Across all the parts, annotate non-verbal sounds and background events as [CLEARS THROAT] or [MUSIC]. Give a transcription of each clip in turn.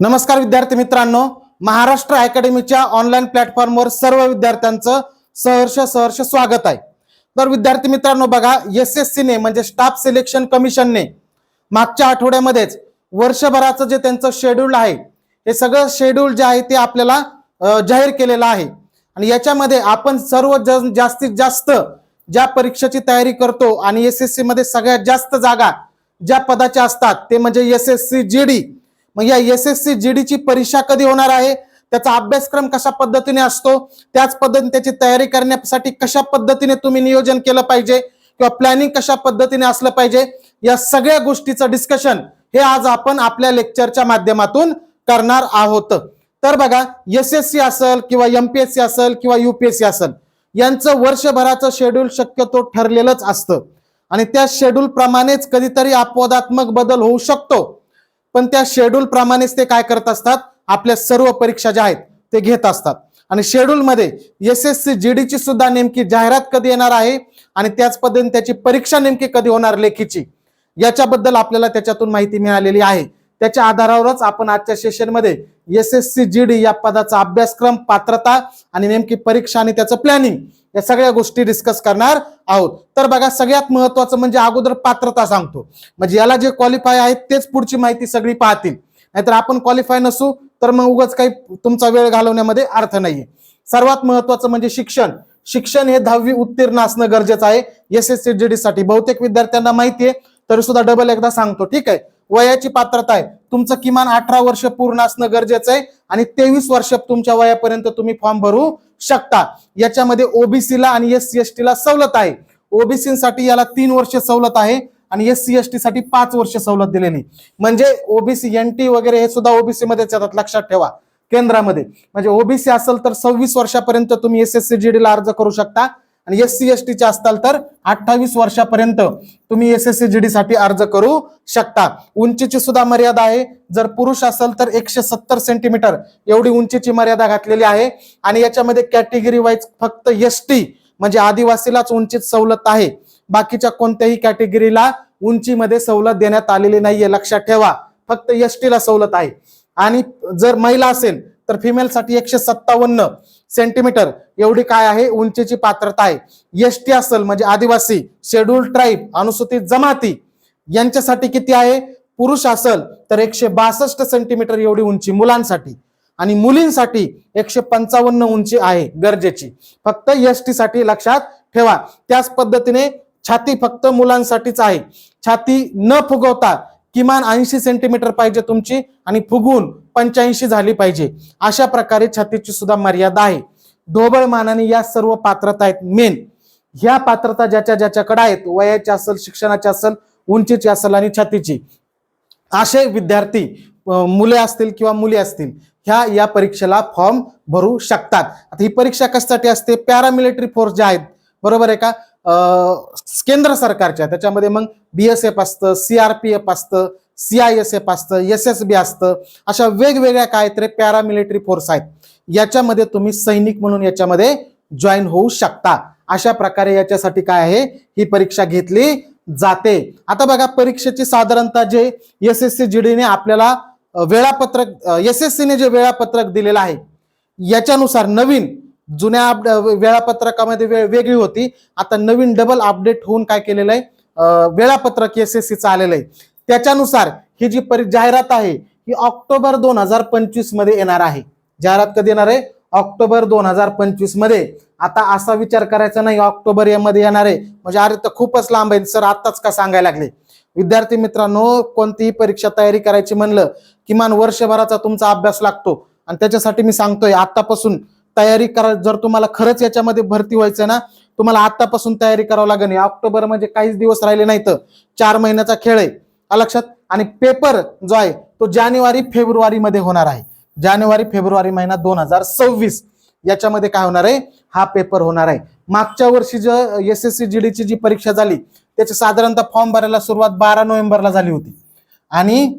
नमस्कार विद्यार्थी मित्रांनो महाराष्ट्र अकॅडमीच्या ऑनलाईन प्लॅटफॉर्मवर सर्व विद्यार्थ्यांचं सहर्ष सहर्ष स्वागत आहे. तर विद्यार्थी मित्रांनो बघा एस एस सीने म्हणजे स्टाफ सिलेक्शन कमिशनने मागच्या आठवड्यामध्येच वर्षभराचं जे त्यांचं शेड्यूल आहे हे सगळं शेड्यूल जे आहे ते आपल्याला जाहीर केलेलं आहे. आणि याच्यामध्ये आपण सर्व जण जास्तीत जास्त ज्या परीक्षेची तयारी करतो आणि एस एस सी मध्ये सगळ्यात जास्त जागा ज्या पदाच्या असतात ते म्हणजे S S C G D मग या एस एस सी जी ची परीक्षा कधी होणार आहे? त्याचा अभ्यासक्रम कशा पद्धतीने असतो? त्याच पद्धतीने त्याची तयारी करण्यासाठी कशा पद्धतीने तुम्ही नियोजन केलं पाहिजे? किंवा प्लॅनिंग कशा पद्धतीने असलं पाहिजे? या सगळ्या गोष्टीचं डिस्कशन हे आज आपण आपल्या लेक्चरच्या माध्यमातून करणार आहोत. तर बघा एस एस सी असेल किंवा एमपीएससी असेल किंवा युपीएससी असेल यांचं वर्षभराचं शेड्यूल शक्यतो ठरलेलंच असतं. आणि त्या शेड्यूल प्रमाणेच कधीतरी अपवादात्मक बदल होऊ शकतो. पण त्या शेड्यूल प्रमाणेच ते काय करत असतात? आपल्या सर्व परीक्षा ज्या आहेत ते घेत असतात. आणि शेड्यूल मध्ये एस एस सी जी ची सुद्धा नेमकी जाहिरात कधी येणार आहे? आणि त्याच पद्धतीने त्याची परीक्षा नेमकी कधी होणार लेखीची? याच्याबद्दल आपल्याला त्याच्यातून माहिती मिळालेली आहे. त्याच्या आधारावरच आपण आजच्या सेशनमध्ये S S C G D या पदाचा अभ्यासक्रम पात्रता आणि नेमकी परीक्षा आणि त्याचं प्लॅनिंग या सगळ्या गोष्टी डिस्कस करणार आहोत. तर बघा सगळ्यात महत्वाचं म्हणजे अगोदर पात्रता सांगतो. म्हणजे याला जे क्वालिफाय आहेत तेच पुढची माहिती सगळी पाहतील. नाहीतर आपण क्वालिफाय नसू तर मग उगाच काही तुमचा वेळ घालवण्यामध्ये अर्थ नाहीये. सर्वात महत्वाचं म्हणजे शिक्षण. शिक्षण हे दहावी उत्तीर्ण असणं गरजेचं आहे. S S C G D साठी. बहुतेक विद्यार्थ्यांना माहिती आहे तरी सुद्धा डबल एकदा सांगतो. ठीक आहे? वयाची पात्रता आहे. तुमचं किमान अठरा वर्ष पूर्ण असणं गरजेचं आहे आणि तेवीस वर्ष तुमच्या वयापर्यंत तुम्ही फॉर्म भरू शकता. याच्यामध्ये ओबीसीला आणि एस सी एस टी ला सवलत आहे. ओबीसीसाठी याला तीन वर्ष सवलत आहे आणि एस सी एस टी साठी पाच वर्ष सवलत दिलेली म्हणजे ओबीसी एन टी वगैरे हे सुद्धा ओबीसी मध्येच येतात. लक्षात ठेवा. केंद्रामध्ये. म्हणजे ओबीसी असेल तर सव्वीस वर्षापर्यंत तुम्ही एस एस सी जी डीला अर्ज करू शकता. आणि एस सी एस टीचे असताल तर अठ्ठावीस वर्षापर्यंत तुम्ही S S C G D साठी अर्ज करू शकता. उंचीची सुद्धा मर्यादा आहे. जर पुरुष असेल तर एकशे सत्तर सेंटीमीटर एवढी उंचीची मर्यादा घातलेली आहे. आणि याच्यामध्ये कॅटेगरी वाईज फक्त एस टी म्हणजे आदिवासीलाच उंचीत सवलत आहे. बाकीच्या कोणत्याही कॅटेगरीला उंचीमध्ये सवलत देण्यात आलेली नाहीये. लक्षात ठेवा. फक्त एस टीला सवलत आहे. आणि जर महिला असेल तर फिमेलसाठी एकशे सत्तावन्न सेंटीमीटर एवढी काय आहे? उंचीची पात्रता आहे. एस टी असेल म्हणजे आदिवासी शेड्यूल ट्राईब अनुसूचित जमाती यांच्यासाठी किती आहे? पुरुष असेल तर एकशे बासष्ट सेंटीमीटर एवढी उंची मुलांसाठी. आणि मुलींसाठी एकशे पंचावन्न उंची आहे गरजेची. फक्त एस टी साठी लक्षात ठेवा. त्याच पद्धतीने छाती फक्त मुलांसाठीच आहे. छाती न फुगवता किमान ऐंशी सेंटीमीटर पाहिजे तुमची आणि फुगून पंच्याऐंशी झाली पाहिजे. अशा प्रकारे छातीची सुद्धा मर्यादा आहे. ढोबळ मानाने या सर्व पात्रता आहेत मेन ह्या पात्रता ज्याच्या ज्याच्याकडे आहेत वयाची असेल शिक्षणाची असेल उंचीची असेल आणि छातीची. असे विद्यार्थी मुले असतील किंवा मुली असतील ह्या या परीक्षेला फॉर्म भरू शकतात. आता ही परीक्षा कशासाठी असते? पॅरामिलिटरी फोर्स जे आहेत. बरोबर आहे का? केंद्र सरकारच्या. त्याच्यामध्ये मग बीएसएफ असतं सीआरपीएफ असतं सीआयएसएफ असतं एस एस बी असतं. अशा वेगवेगळ्या काय तरी पॅरामिलिटरी फोर्स आहेत. याच्यामध्ये तुम्ही सैनिक म्हणून याच्यामध्ये जॉईन होऊ शकता. अशा प्रकारे याच्यासाठी काय आहे? ही परीक्षा घेतली जाते. आता बघा परीक्षेची साधारणतः जे एस एस सी जीडीने आपल्याला वेळापत्रक एस एस सीने जे वेळापत्रक दिलेलं आहे याच्यानुसार नवीन जुन्या वेळापत्रकामध्ये वेगळी होती. आता नवीन डबल अपडेट होऊन काय केलेलं आहे? वेळापत्रक एस एस सीचं आलेलं आहे. त्याच्यानुसार ही जी परी जाहिरात आहे ही ऑक्टोबर दोन हजार पंचवीसमध्ये येणार आहे. जाहिरात कधी येणार आहे? ऑक्टोबर दोन हजार पंचवीसमध्ये. आता असा विचार करायचा नाही ऑक्टोबर यामध्ये येणार आहे. म्हणजे अरे तर खूपच लांब आहे. सर आताच का सांगायला लागले? विद्यार्थी मित्रांनो कोणतीही परीक्षा तयारी करायची म्हणलं किमान वर्षभराचा तुमचा अभ्यास लागतो. आणि त्याच्यासाठी मी सांगतोय आतापासून तयारी करा जर तुम्हाला खरंच याच्यामध्ये भरती व्हायचं ना तुम्हाला आतापासून तयारी करावं लागेल. ऑक्टोबर म्हणजे काहीच दिवस राहिले नाही तर चार महिन्याचा खेळ आहे. लक्षात? आणि पेपर जो आहे तो जानेवारी फेब्रुवारी मध्ये होणार आहे. जानेवारी फेब्रुवारी महिना दोन हजार सव्वीस. याच्यामध्ये काय होणार आहे? हा पेपर होणार आहे. मागच्या वर्षी जे एस एस सी जी डीची जी परीक्षा झाली त्याची साधारणतः फॉर्म भरायला सुरुवात बारा नोव्हेंबरला झाली होती. आणि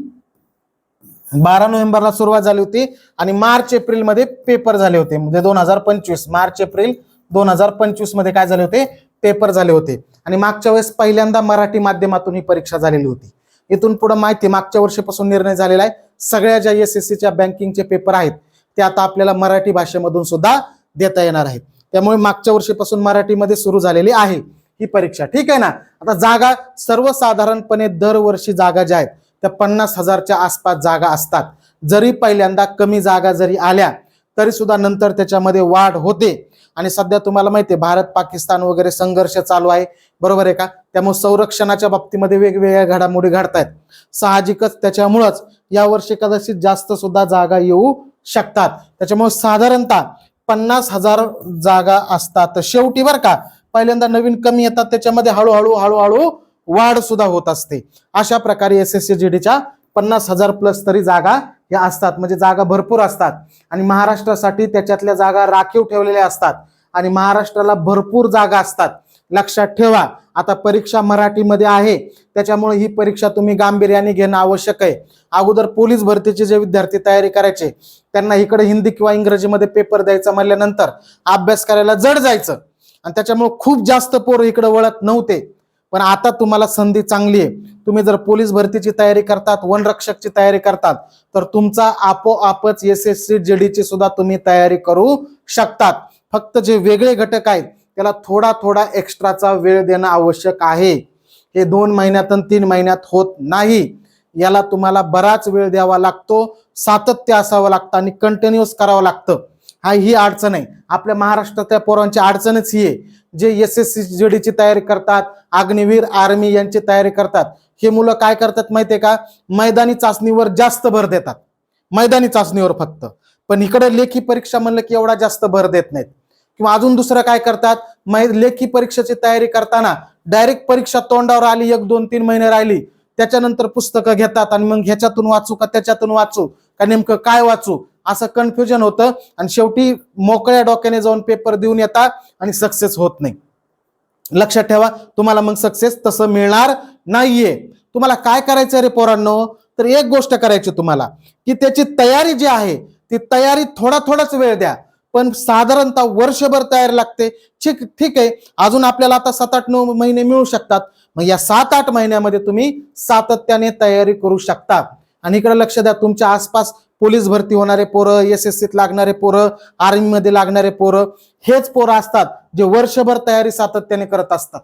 बारा नोव्हेंबरला सुरुवात झाली होती आणि मार्च एप्रिलमध्ये पेपर झाले होते. म्हणजे दोन हजार पंचवीस मार्च एप्रिल दोन हजार पंचवीसमध्ये काय झाले होते? पेपर झाले होते. आणि मागच्या वेळेस पहिल्यांदा मराठी माध्यमातून ही परीक्षा झालेली होती. इथून पुढे माहिती मागच्या वर्षीपासून निर्णय झालेला आहे. सगळ्या ज्या एस एस सीच्या बँकिंगचे पेपर आहेत ते आता आपल्याला मराठी भाषेमधून सुद्धा देता येणार आहेत. त्यामुळे मागच्या वर्षीपासून मराठीमध्ये सुरू झालेली आहे ही परीक्षा. ठीक आहे ना? आता जागा सर्वसाधारणपणे दरवर्षी जागा ज्या आहेत त्या पन्नास हजारच्या आसपास जागा असतात. जरी पहिल्यांदा कमी जागा जरी आल्या तरी सुद्धा नंतर त्याच्यामध्ये वाढ होते. आणि सध्या तुम्हाला माहिती आहे भारत पाकिस्तान वगैरे संघर्ष चालू आहे. बरोबर आहे का? त्यामुळे संरक्षणाच्या बाबतीमध्ये वेगवेगळ्या घडामोडी घडतायत. साहजिकच त्याच्यामुळंच यावर्षी कदाचित जास्त सुद्धा जागा येऊ शकतात. त्याच्यामुळे साधारणतः पन्नास हजार जागा असतात. शेवटी बरं का पहिल्यांदा नवीन कमी येतात त्याच्यामध्ये हळूहळू हळूहळू वाढ सुद्धा होत असते. अशा प्रकारे एस एस सी जी डीच्या पन्नास हजार प्लस तरी जागा या असतात. म्हणजे जागा भरपूर असतात. आणि महाराष्ट्रासाठी त्याच्यातल्या जागा राखीव ठेवलेल्या असतात. आणि महाराष्ट्राला भरपूर जागा असतात. लक्षात ठेवा. आता परीक्षा मराठीमध्ये आहे. त्याच्यामुळे ही परीक्षा तुम्ही गांभीर्याने घेणं आवश्यक आहे. अगोदर पोलीस भरतीचे जे विद्यार्थी तयारी करायचे त्यांना इकडे हिंदी किंवा इंग्रजीमध्ये पेपर द्यायचा म्हणल्यानंतर अभ्यास करायला जड जायचं. आणि त्याच्यामुळे खूप जास्त पोरं इकडे वळत नव्हते. पण आता तुम्हाला संधी चांगली आहे. तुम्ही जर पोलीस भरतीची तयारी करतात वनरक्षकची तयारी करतात तर तुमचा आपोआपच एस एस सी जीडीची सुद्धा तुम्ही तयारी करू शकतात. फक्त जे वेगळे घटक आहेत त्याला थोडा थोडा एक्स्ट्राचा वेळ देणं आवश्यक आहे. हे दोन महिन्यातून तीन महिन्यात होत नाही. याला तुम्हाला बराच वेळ द्यावा लागतो सातत्य असावं लागतं आणि कंटिन्युअस करावं लागतं. हा ही अडचण आहे. आपल्या महाराष्ट्रातल्या पोरांची अडचणच ही आहे. जे एस एस सी जी डीची तयारी करतात अग्निवीर आर्मी यांची तयारी करतात हे मुलं काय करतात माहितीये का? मैदानी चाचणीवर जास्त भर देतात. मैदानी चाचणीवर फक्त. पण इकडे लेखी परीक्षा म्हणलं की एवढा जास्त भर देत नाहीत. किंवा अजून दुसरं काय करतात? मै लेखी परीक्षेची तयारी करताना डायरेक्ट परीक्षा तोंडावर आली एक दोन तीन महिने राहिली त्याच्यानंतर पुस्तकं घेतात आणि मग ह्याच्यातून वाचू का त्याच्यातून वाचू? का नेमकं काय वाचू? असं कन्फ्युजन होतं. आणि शेवटी मोकळ्या डोक्याने जाऊन पेपर देऊन येतात आणि सक्सेस होत नाही. लक्षात ठेवा तुम्हाला मग सक्सेस तसं मिळणार नाहीये. तुम्हाला काय करायचं रे पोरांनो? तर एक गोष्ट करायची तुम्हाला की त्याची तयारी जी आहे ती तयारी थोडा थोडाच वेळ द्या. पण साधारणतः वर्षभर तयारी लागते. ठीक ठीक आहे. अजून आपल्याला आता सात आठ नऊ महिने मिळू शकतात. मग या सात आठ महिन्यामध्ये तुम्ही सातत्याने तयारी करू शकता. आणि इकडे लक्ष द्या तुमच्या आसपास पोलीस भरती होणारे पोरं एस एस सीत लागणारे पोरं आर्मीमध्ये लागणारे पोरं हेच पोरं असतात जे वर्षभर तयारी सातत्याने करत असतात.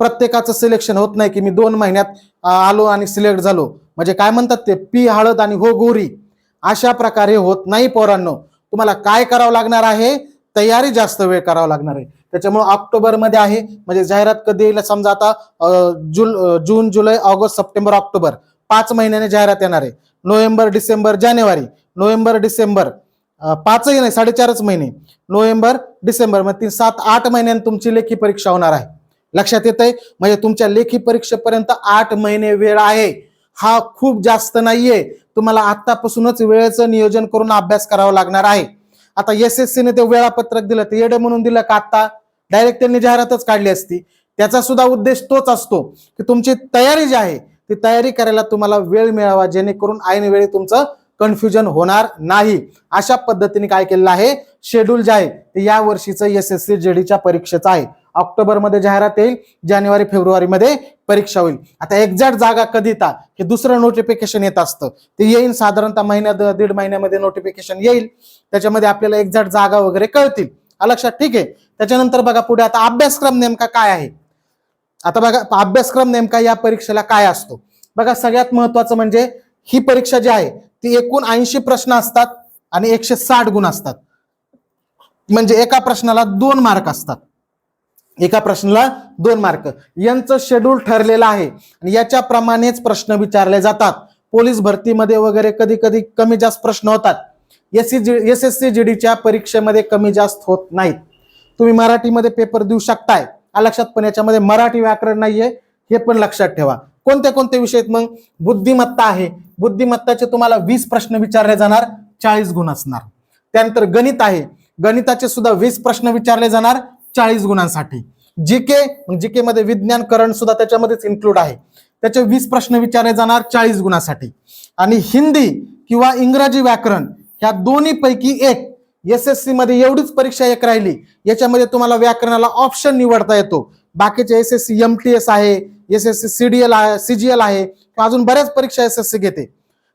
प्रत्येकाचं सिलेक्शन होत नाही की मी दोन महिन्यात आलो आणि सिलेक्ट झालो. म्हणजे काय म्हणतात ते? पी हळद आणि हो गोरी. अशा प्रकारे होत नाही पोरांनो. तुम्हाला काय करावं लागणार आहे? तयारी जास्त वेळ करावं लागणार आहे. त्याच्यामुळे ऑक्टोबरमध्ये आहे. म्हणजे जाहिरात कधी येईल समजा आता जुल जून जुलै ऑगस्ट सप्टेंबर ऑक्टोबर. पाच महिन्याने जाहिरात येणार आहे. नोव्हेंबर डिसेंबर जानेवारी. नोव्हेंबर डिसेंबर पाचही नाही साडेचारच महिने. नोव्हेंबर डिसेंबर मग तीन सात आठ महिन्यांनी तुमची लेखी परीक्षा होणार आहे. लक्षात येत आहे म्हणजे तुमच्या लेखी परीक्षेपर्यंत आठ महिने वेळ आहे. हा खूप जास्त नाहीये. तुम्हाला आतापासूनच वेळेचं नियोजन करून अभ्यास करावा लागणार आहे. आता एस एस सीने ते वेळापत्रक दिलं ते येडे म्हणून दिलं का आता? डायरेक्ट त्यांनी जाहिरातच काढली असती. त्याचा सुद्धा उद्देश तोच असतो की तुमची तयारी जी आहे ती तयारी करायला तुम्हाला वेळ मिळावा जेणेकरून ऐनवेळी तुमचं कन्फ्युजन होणार नाही. अशा पद्धतीने काय केलेलं आहे? शेड्यूल जे आहे ते या वर्षीचं एस एस सी जेडीच्या परीक्षेचं आहे. ऑक्टोबरमध्ये जाहिरात येईल जानेवारी फेब्रुवारीमध्ये परीक्षा होईल. आता एक्झॅक्ट जागा कधी येतात हे दुसरं नोटिफिकेशन येत असतं. ते येईल साधारणतः महिन्यात दीड महिन्यामध्ये नोटिफिकेशन येईल. त्याच्यामध्ये आपल्याला एक्झॅक्ट जागा वगैरे कळतील. लक्षात ठीक आहे? त्याच्यानंतर बघा पुढे आता अभ्यासक्रम नेमका काय आहे? आता बघा अभ्यासक्रम नेमका या परीक्षेला काय असतो? बघा सगळ्यात महत्वाचं म्हणजे ही परीक्षा जी आहे ती एकूण ऐंशी प्रश्न असतात आणि एकशे साठ गुण असतात. म्हणजे एका प्रश्नाला दोन मार्क असतात. एका प्रश्नाला दोन मार्क. यांचं शेड्यूल ठरलेलं आहे आणि याच्याप्रमाणेच प्रश्न विचारले जातात. पोलीस भरतीमध्ये वगैरे कधी कधी कमी जास्त प्रश्न होतात. एस एस एस सी जीडीच्या परीक्षेमध्ये कमी जास्त होत नाहीत. तुम्ही मराठीमध्ये पेपर देऊ शकताय. लक्षात पण याच्यामध्ये मराठी व्याकरण नाहीये हे पण लक्षात ठेवा. कोणते कोणते विषय आहेत मग? बुद्धिमत्ता आहे. बुद्धिमत्ताचे तुम्हाला वीस प्रश्न विचारले जाणार चाळीस गुण असणार. त्यानंतर गणित आहे. गणिताचे सुद्धा वीस प्रश्न विचारले जाणार चाळीस गुणांसाठी. जी के जी मध्ये विज्ञान करण सुद्धा त्याच्यामध्येच इन्क्लूड आहे. त्याचे वीस प्रश्न विचारले जाणार चाळीस गुणासाठी. आणि हिंदी किंवा इंग्रजी व्याकरण ह्या दोन्ही पैकी एक एस एस सी मध्ये एवढीच परीक्षा एक राहिली याच्यामध्ये तुम्हाला व्याकरणाला ऑप्शन निवडता येतो. बाकीचे S S C M T S आहे एस एस सी सीडीएल आहे सीजीएल आहे किंवा अजून बऱ्याच परीक्षा एस एस सी घेते.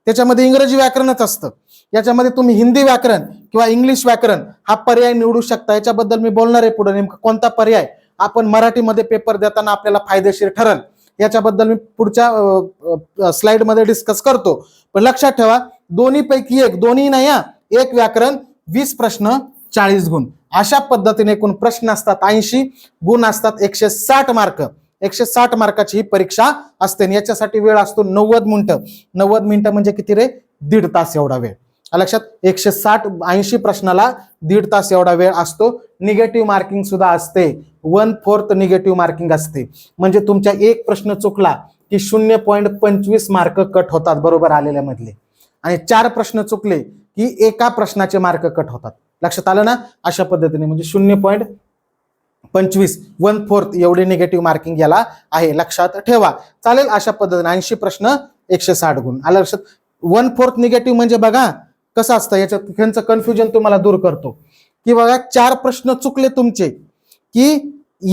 त्याच्यामध्ये इंग्रजी व्याकरणच असतं. याच्यामध्ये तुम्ही हिंदी व्याकरण किंवा इंग्लिश व्याकरण हा पर्याय निवडू शकता. याच्याबद्दल मी बोलणार आहे पुढे. नेमका कोणता पर्याय? आपण मराठीमध्ये पेपर देताना आपल्याला फायदेशीर ठरल. याच्याबद्दल मी पुढच्या स्लाइडमध्ये डिस्कस करतो. पण लक्षात ठेवा दोन्हीपैकी एक दोन्ही नाही हा. एक व्याकरण वीस प्रश्न चाळीस गुण. अशा पद्धतीने एकूण प्रश्न असतात ऐंशी गुण असतात एकशे साठ मार्क. एकशे साठ मार्काची ही परीक्षा असते आणि याच्यासाठी वेळ असतो नव्वद मिनिटं. नव्वद मिनिटं म्हणजे किती रे? दीड तास एवढा वेळ. लक्षात एकशे साठ ऐंशी प्रश्नाला दीड तास एवढा वेळ असतो. निगेटिव्ह मार्किंग सुद्धा असते. वन फोर्थ निगेटिव्ह मार्किंग असते. म्हणजे तुमच्या एक प्रश्न चुकला की शून्य पॉईंट पंचवीस मार्क कट होतात बरोबर आलेल्या मधले. आणि चार प्रश्न चुकले की एका प्रश्नाचे मार्क कट होतात. लक्षात आलं ना? अशा पद्धतीने. म्हणजे शून्य पॉईंट पंचवीस वन फोर्थ एवढे निगेटिव्ह मार्किंग याला आहे. लक्षात ठेवा. चालेल? अशा पद्धतीने. ऐंशी प्रश्न एकशे साठ गुण. आलं लक्षात? वन फोर्थ निगेटिव्ह म्हणजे बघा कसं असतं? याच्यात त्यांचं कन्फ्युजन तुम्हाला दूर करतो. की बघा चार प्रश्न चुकले तुमचे की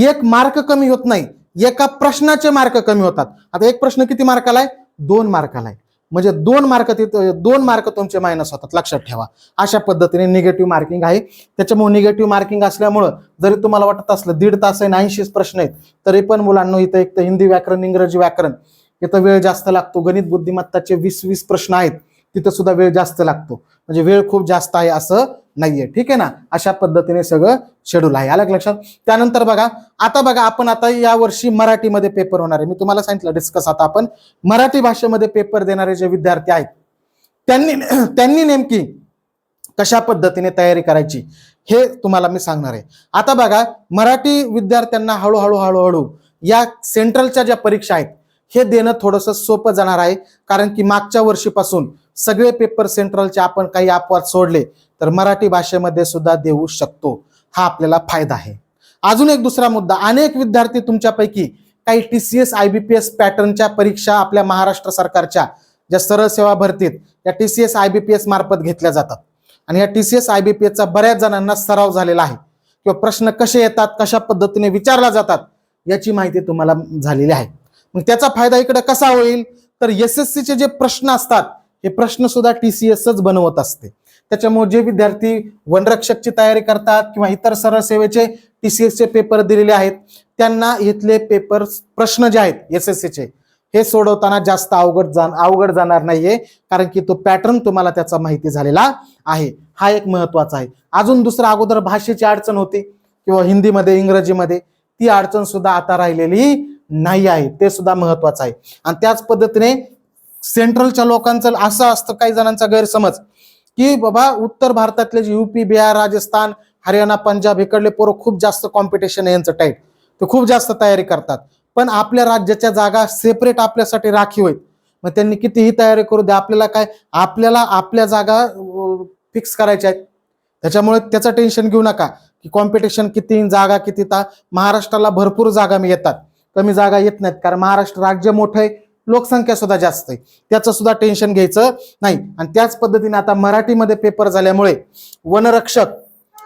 एक मार्क कमी होत नाही. एका प्रश्नाचे मार्क कमी होतात. आता एक प्रश्न किती मार्काला आहे दोन मार्काला आहे म्हणजे दोन मार्क तिथं दोन मार्क तुमचे मायनस होतात लक्षात ठेवा. अशा पद्धतीने निगेटिव्ह मार्किंग आहे. त्याच्यामुळे निगेटिव्ह मार्किंग असल्यामुळं जरी तुम्हाला वाटत असलं दीड तास आहे ऐंशीच प्रश्न आहेत तरी पण मुलांना इथं एक तर हिंदी व्याकरण इंग्रजी व्याकरण इथं वेळ जास्त लागतो. गणित बुद्धिमत्ताचे वीस वीस प्रश्न आहेत तिथं सुद्धा वेळ जास्त लागतो. म्हणजे वेळ खूप जास्त आहे असं नाहीये. ठीक आहे ना? अशा पद्धतीने सगळं शेड्यूल आहे. आलं लक्षात? त्यानंतर बघा आता बघा आपण आता या वर्षी मराठीमध्ये पेपर होणार आहे. मी तुम्हाला सांगितलं डिस्कस आता आपण मराठी भाषेमध्ये पेपर देणारे जे विद्यार्थी आहेत त्यांनी [CLEARS THROAT] त्यांनी नेमकी कशा पद्धतीने तयारी करायची हे तुम्हाला मी सांगणार आहे. आता बघा मराठी विद्यार्थ्यांना हळूहळू हळूहळू या सेंट्रलच्या ज्या परीक्षा आहेत हे देणं थोडंसं सोपं जाणार आहे. कारण की मागच्या वर्षीपासून सगळे पेपर सेंट्रलचे आपण काही अपवाद सोडले. तर मराठी भाषेमध्ये सुद्धा देऊ शकतो. हा आपल्याला फायदा आहे. अजून एक दुसरा मुद्दा अनेक विद्यार्थी तुमच्यापैकी काही T C S I B P S पॅटर्नच्या परीक्षा आपल्या महाराष्ट्र सरकारच्या ज्या सरळ सेवा भरतीत या T C S I B P S मार्फत घेतल्या जातात. आणि या T C S I B P एसचा बऱ्याच जणांना सराव झालेला आहे. किंवा प्रश्न कसे येतात कशा पद्धतीने विचारला जातात याची माहिती तुम्हाला झालेली आहे. मग त्याचा फायदा इकडे कसा होईल? तर एस एस सीचे जे प्रश्न असतात हे प्रश्न सुद्धा टी सी एसच बनवत असते. त्याच्यामुळे जे विद्यार्थी वनरक्षकची तयारी करतात किंवा इतर सरळ सेवेचे टी सी एसचे पेपर दिलेले आहेत त्यांना इथले पेपर प्रश्न जे आहेत एस एस सीचे हे सोडवताना जास्त अवघड जा अवघड जाणार नाहीये कारण की तो पॅटर्न तुम्हाला त्याचा माहिती झालेला आहे. हा एक महत्त्वाचा आहे. अजून दुसरा अगोदर भाषेची अडचण होती किंवा हिंदीमध्ये इंग्रजीमध्ये ती अडचण सुद्धा आता राहिलेली नाही आहे. ते सुद्धा महत्वाचं आहे. आणि त्याच पद्धतीने सेंट्रलच्या लोकांचं असं असतं काही जणांचा गैरसमज. की बाबा उत्तर भारतातले जे युपी बिहार राजस्थान हरियाणा पंजाब इकडले पोरं खूप जास्त कॉम्पिटिशन आहे यांचं टाईट ते खूप जास्त तयारी करतात. पण आपल्या राज्याच्या जागा सेपरेट आपल्यासाठी राखीव आहेत. मग त्यांनी कितीही तयारी करू द्या आपल्याला काय? आपल्याला आपल्या जागा फिक्स करायच्या आहेत. त्याच्यामुळे त्याचं टेन्शन घेऊ नका. की कॉम्पिटिशन किती जागा किती ता महाराष्ट्राला भरपूर जागा मी येतात. कमी जागा येत नाहीत कारण महाराष्ट्र राज्य मोठं आहे. लोकसंख्या सुद्धा जास्त आहे. त्याचं सुद्धा टेन्शन घ्यायचं नाही. आणि त्याच पद्धतीने आता मराठीमध्ये पेपर झाल्यामुळे वनरक्षक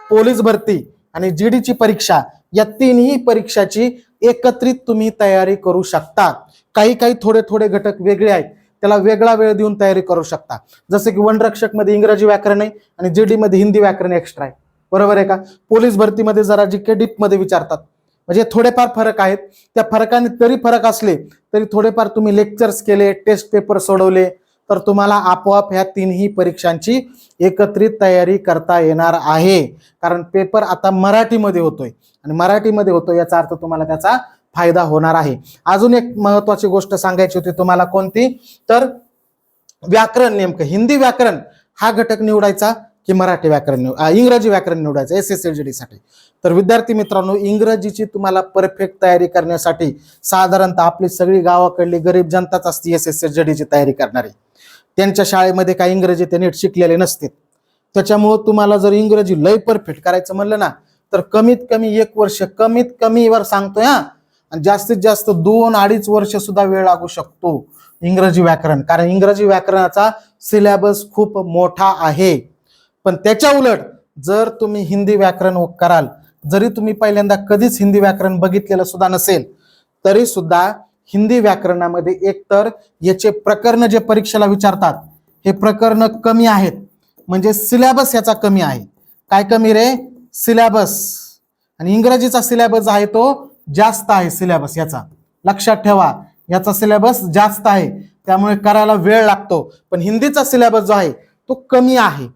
पोलीस भरती आणि जीडीची परीक्षा या तिन्ही परीक्षाची एकत्रित तुम्ही तयारी करू शकता काही काही थोडे थोडे घटक वेगळे आहेत. त्याला वेगळा वेळ देऊन तयारी करू शकता. जसं की वनरक्षकमध्ये इंग्रजी व्याकरण आहे आणि जीडी मध्ये हिंदी व्याकरण एक्स्ट्रा आहे. बरोबर आहे का? पोलीस भरतीमध्ये जरा जी के डीपमध्ये विचारतात. म्हणजे थोडेफार फरक आहेत. त्या फरकाने तरी फरक असले तरी थोडेफार तुम्ही लेक्चर्स केले टेस्ट पेपर सोडवले तर तुम्हाला आपोआप ह्या तीनही परीक्षांची एकत्रित तयारी करता येणार आहे. कारण पेपर आता मराठीमध्ये होतोय. आणि मराठीमध्ये होतोय याचा अर्थ तुम्हाला त्याचा फायदा होणार आहे. अजून एक महत्वाची गोष्ट सांगायची होती तुम्हाला कोणती? तर व्याकरण नेमकं हिंदी व्याकरण हा घटक निवडायचा की मराठी व्याकरण निव- इंग्रजी व्याकरण निवडायचं एस एस एल जी डीसाठी तर विद्यार्थी मित्रांनो इंग्रजीची तुम्हाला परफेक्ट तयारी करण्यासाठी साधारणतः आपली सगळी गावाकडली गरीब जनताच असते एस एस एल ची तयारी करणारी. त्यांच्या शाळेमध्ये काही इंग्रजी ते नीट शिकलेले नसते. त्याच्यामुळं तुम्हाला जर इंग्रजी लय परफेक्ट करायचं म्हणलं ना तर कमीत कमी एक वर्ष कमीत कमी वर सांगतोय हा. आणि जास्तीत जास्त दोन अडीच वर्ष सुद्धा वेळ लागू शकतो इंग्रजी व्याकरण. कारण इंग्रजी व्याकरणाचा सिलेबस खूप मोठा आहे. पण त्याच्या उलट जर तुम्ही हिंदी व्याकरण कराल जरी तुम्ही पहिल्यांदा कधीच हिंदी व्याकरण बघितलेलं सुद्धा नसेल तरी सुद्धा हिंदी व्याकरणामध्ये एकतर याचे प्रकरण जे परीक्षेला विचारतात हे प्रकरण कमी आहेत. म्हणजे सिलेबस याचा कमी आहे. काय कमी रे? सिलेबस आणि इंग्रजीचा सिलेबस आहे तो जास्त आहे सिलेबस याचा. लक्षात ठेवा याचा सिलेबस जास्त आहे. त्यामुळे करायला वेळ लागतो. पण हिंदीचा सिलेबस जो आहे तो कमी आहे.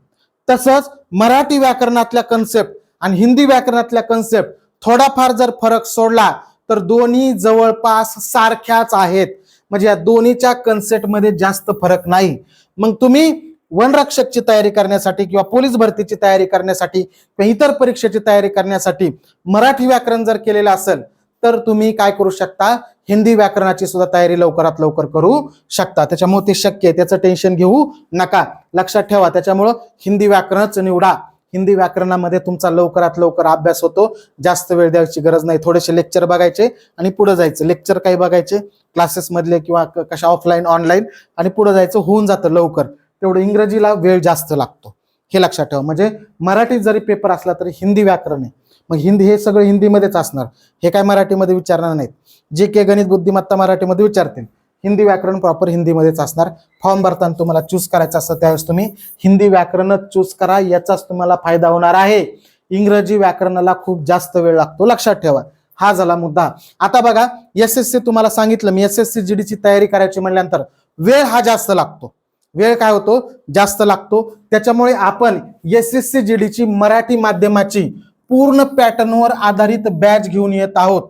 तसंच मराठी व्याकरणातल्या कन्सेप्ट आणि हिंदी व्याकरणातल्या कन्सेप्ट थोडाफार जर फरक सोडला तर दोन्ही जवळपास सारख्याच आहेत. म्हणजे या दोन्हीच्या कन्सेप्टमध्ये जास्त फरक नाही. मग तुम्ही वनरक्षकची तयारी करण्यासाठी किंवा पोलीस भरतीची तयारी करण्यासाठी किंवा इतर परीक्षेची तयारी करण्यासाठी मराठी व्याकरण जर केलेलं असेल तर तुम्ही काय करू शकता? हिंदी व्याकरणाची सुद्धा तयारी लवकरात लवकर करू शकता. त्याच्यामुळे ते शक्य आहे. त्याचं टेन्शन घेऊ नका. लक्षात ठेवा. त्याच्यामुळं हिंदी व्याकरणच निवडा. हिंदी व्याकरणामध्ये तुमचा लवकरात लवकर अभ्यास होतो. जास्त वेळ द्यायची गरज नाही. थोडेसे लेक्चर बघायचे आणि पुढे जायचं. लेक्चर काही बघायचे. क्लासेसमधले किंवा क- कशा ऑफलाईन ऑनलाईन आणि पुढे जायचं होऊन जातं लवकर. तेवढं इंग्रजीला वेळ जास्त लागतो. हे लक्षात ठेवा. म्हणजे मराठीत जरी पेपर असला तरी हिंदी व्याकरण आहे. मग हिंदी हे सगळं हिंदीमध्येच असणार. हे काय मराठीमध्ये विचारणार नाहीत. जे के गणित बुद्धिमत्ता मराठीमध्ये विचारतील. हिंदी व्याकरण प्रॉपर हिंदीमध्येच असणार. फॉर्म भरताना तुम्हाला चूज करायचं असतं त्यावेळेस तुम्ही हिंदी व्याकरणच चूज करा याचाच तुम्हाला फायदा होणार आहे. इंग्रजी व्याकरणाला खूप जास्त वेळ लागतो. लक्षात ठेवा. हा झाला मुद्दा. आता बघा एस एस सी तुम्हाला सांगितलं. मी एस एस सी जीडीची तयारी करायची म्हणल्यानंतर वेळ हा जास्त लागतो. वेळ काय होतो? जास्त लागतो. त्याच्यामुळे आपण एस एस सी जीडीची मराठी माध्यमाची पूर्ण पॅटर्नवर आधारित बॅच घेऊन येत आहोत.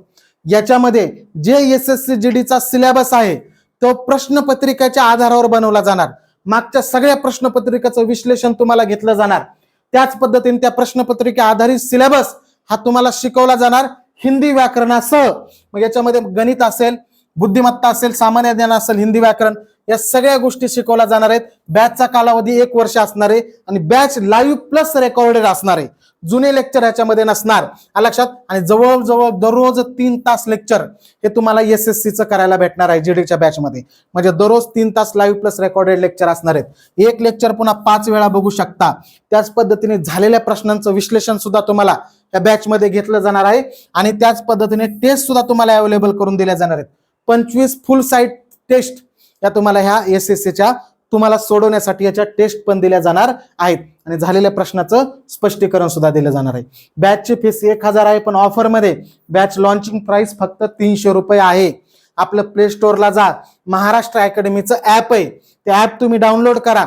याच्यामध्ये जे एस एस सी जी डीचा सिलेबस आहे तो प्रश्नपत्रिकेच्या आधारावर बनवला जाणार. मागच्या सगळ्या प्रश्नपत्रिकेचं विश्लेषण तुम्हाला घेतलं जाणार. त्याच पद्धतीने त्या प्रश्नपत्रिके आधारित सिलेबस हा तुम्हाला शिकवला जाणार हिंदी व्याकरणासह. मग याच्यामध्ये गणित असेल बुद्धिमत्ता असेल सामान्य ज्ञान असेल हिंदी व्याकरण या सगळ्या गोष्टी शिकवल्या जाणार आहेत. बॅचचा कालावधी एक वर्ष असणार आहे आणि बॅच लाईव्ह प्लस रेकॉर्डेड असणार आहे. जुने लेक्चर ह्याच्यामध्ये नसणार. लक्षात? आणि जवळजवळ दररोज तीन तास लेक्चर हे तुम्हाला एस एस सीचं करायला भेटणार आहे जीडीच्या बॅचमध्ये म्हणजे दररोज तीन तास लाईव्ह प्लस रेकॉर्डेड लेक्चर असणार आहेत. एक लेक्चर पुन्हा पाच वेळा बघू शकता. त्याच पद्धतीने झालेल्या प्रश्नांचं विश्लेषण सुद्धा तुम्हाला या बॅचमध्ये घेतलं जाणार आहे. आणि त्याच पद्धतीने टेस्ट सुद्धा तुम्हाला अवेलेबल करून दिल्या जाणार आहेत. पंचवीस फुल साईट टेस्ट या तुम्हाला ह्या एस एस सीच्या तुम्हाला सोडवण्यासाठी याच्या टेस्ट पण दिल्या जाणार आहेत. आणि झालेल्या प्रश्नाचं स्पष्टीकरण सुद्धा दिलं जाणार आहे. बॅचची फीस एक हजार आहे पण ऑफरमध्ये बॅच लॉन्चिंग प्राइस फक्त तीनशे रुपये आहे. आपलं प्ले स्टोअरला जा. महाराष्ट्र अकॅडमीचं ॲप आहे. ते ॲप तुम्ही डाउनलोड करा.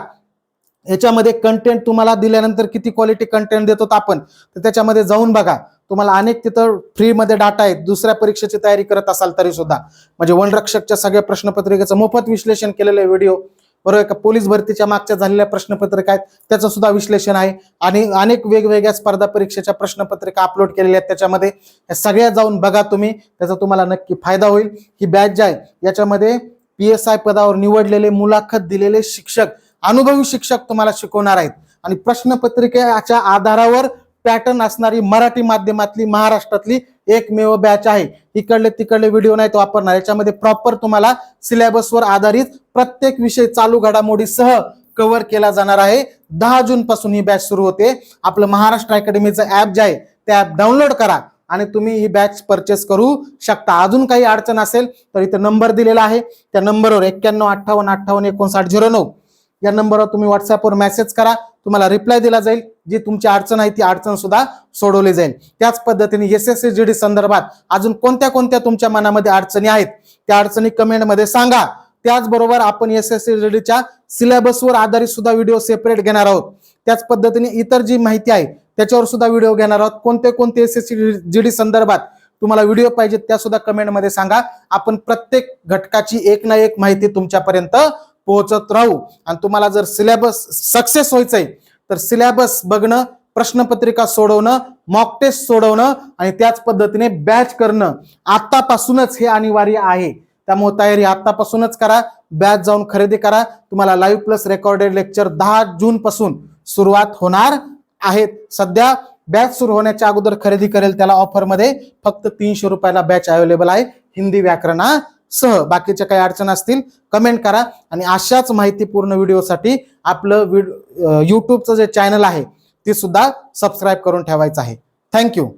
याच्यामध्ये कंटेंट तुम्हाला दिल्यानंतर किती क्वालिटी कंटेंट देतो आपण तर त्याच्यामध्ये जाऊन बघा. तुम्हाला अनेक तिथं फ्रीमध्ये डाटा आहेत. दुसऱ्या परीक्षेची तयारी करत असाल तरी सुद्धा म्हणजे वनरक्षकच्या सगळ्या प्रश्नपत्रिकेचं मोफत विश्लेषण केलेलं व्हिडिओ बरोबर का पोलीस भरतीच्या मागच्या झालेल्या प्रश्नपत्रिका आहेत त्याचं सुद्धा विश्लेषण आहे. आणि अनेक वेगवेगळ्या स्पर्धा परीक्षेच्या प्रश्नपत्रिका अपलोड केलेल्या आहेत त्याच्यामध्ये. सगळ्या जाऊन बघा तुम्ही त्याचा तुम्हाला नक्की फायदा होईल. ही बॅच जी आहे याच्यामध्ये पी एस आय पदावर निवडलेले मुलाखत दिलेले शिक्षक अनुभवी शिक्षक तुम्हाला शिकवणार आहेत. आणि प्रश्नपत्रिकेच्या आधारावर पॅटर्न असणारी मराठी माध्यमातली महाराष्ट्रातली एकमेव बॅच आहे. इकडले तिकडले व्हिडिओ नाही तो वापरणार. याच्यामध्ये प्रॉपर तुम्हाला सिलेबसवर आधारित प्रत्येक विषय चालू घडामोडीसह कव्हर केला जाणार आहे. दहा जून पासून ही बॅच सुरू होते. आपलं महाराष्ट्र अकॅडमीचं ऍप जे आहे ते ऍप डाउनलोड करा आणि तुम्ही ही बॅच परचेस करू शकता. अजून काही अडचण असेल तर इथं नंबर दिलेला आहे. त्या नंबरवर एक्क्याण्णव अठ्ठावन्न अठ्ठावन्न एकोणसाठ झिरो नऊ या नंबरवर तुम्ही व्हॉट्सअपवर मेसेज करा. तुम्हाला रिप्लाय दिला जाईल. जी तुमची अडचण आहे ती अडचण सुद्धा सोडवली जाईल. त्याच पद्धतीने S S C G D संदर्भात अजून कोणत्या कोणत्या तुमच्या मनामध्ये अडचणी आहेत त्या अडचणी कमेंटमध्ये सांगा. त्याचबरोबर आपण एस एस सी जी डीच्या सिलेबसवर आधारित सुद्धा व्हिडिओ सेपरेट घेणार आहोत. त्याच पद्धतीने इतर जी माहिती आहे त्याच्यावर सुद्धा व्हिडिओ घेणार आहोत. कोणते कोणते S S C G D संदर्भात तुम्हाला व्हिडिओ पाहिजेत त्या सुद्धा कमेंटमध्ये सांगा. आपण प्रत्येक घटकाची एक ना एक माहिती तुमच्यापर्यंत पोहोचत राहू. आणि तुम्हाला जर सिलेबस सक्सेस व्हायचं आहे तर सिलेबस बघणं प्रश्नपत्रिका सोडवणं मॉक टेस्ट सोडवणं आणि त्याच पद्धतीने बॅच करणं. आत्तापासूनच हे अनिवार्य आहे. त्यामुळे तयारी आत्तापासूनच करा. बॅच जाऊन खरेदी करा. तुम्हाला लाईव्ह प्लस रेकॉर्डेड लेक्चर दहा जून पासून सुरुवात होणार आहेत सध्या बॅच सुरू होण्याच्या अगोदर खरेदी करेल त्याला ऑफरमध्ये फक्त तीनशे रुपयाला बॅच अवेलेबल आहे. हिंदी व्याकरणा सह बाकीच्या काही अडचण असतील कमेंट करा. आणि अशाच माहितीपूर्ण व्हिडिओसाठी आपलं व्हिडिओ यूट्यूबचं जे चॅनल आहे ते सुद्धा सबस्क्राईब करून ठेवायचं आहे. थँक्यू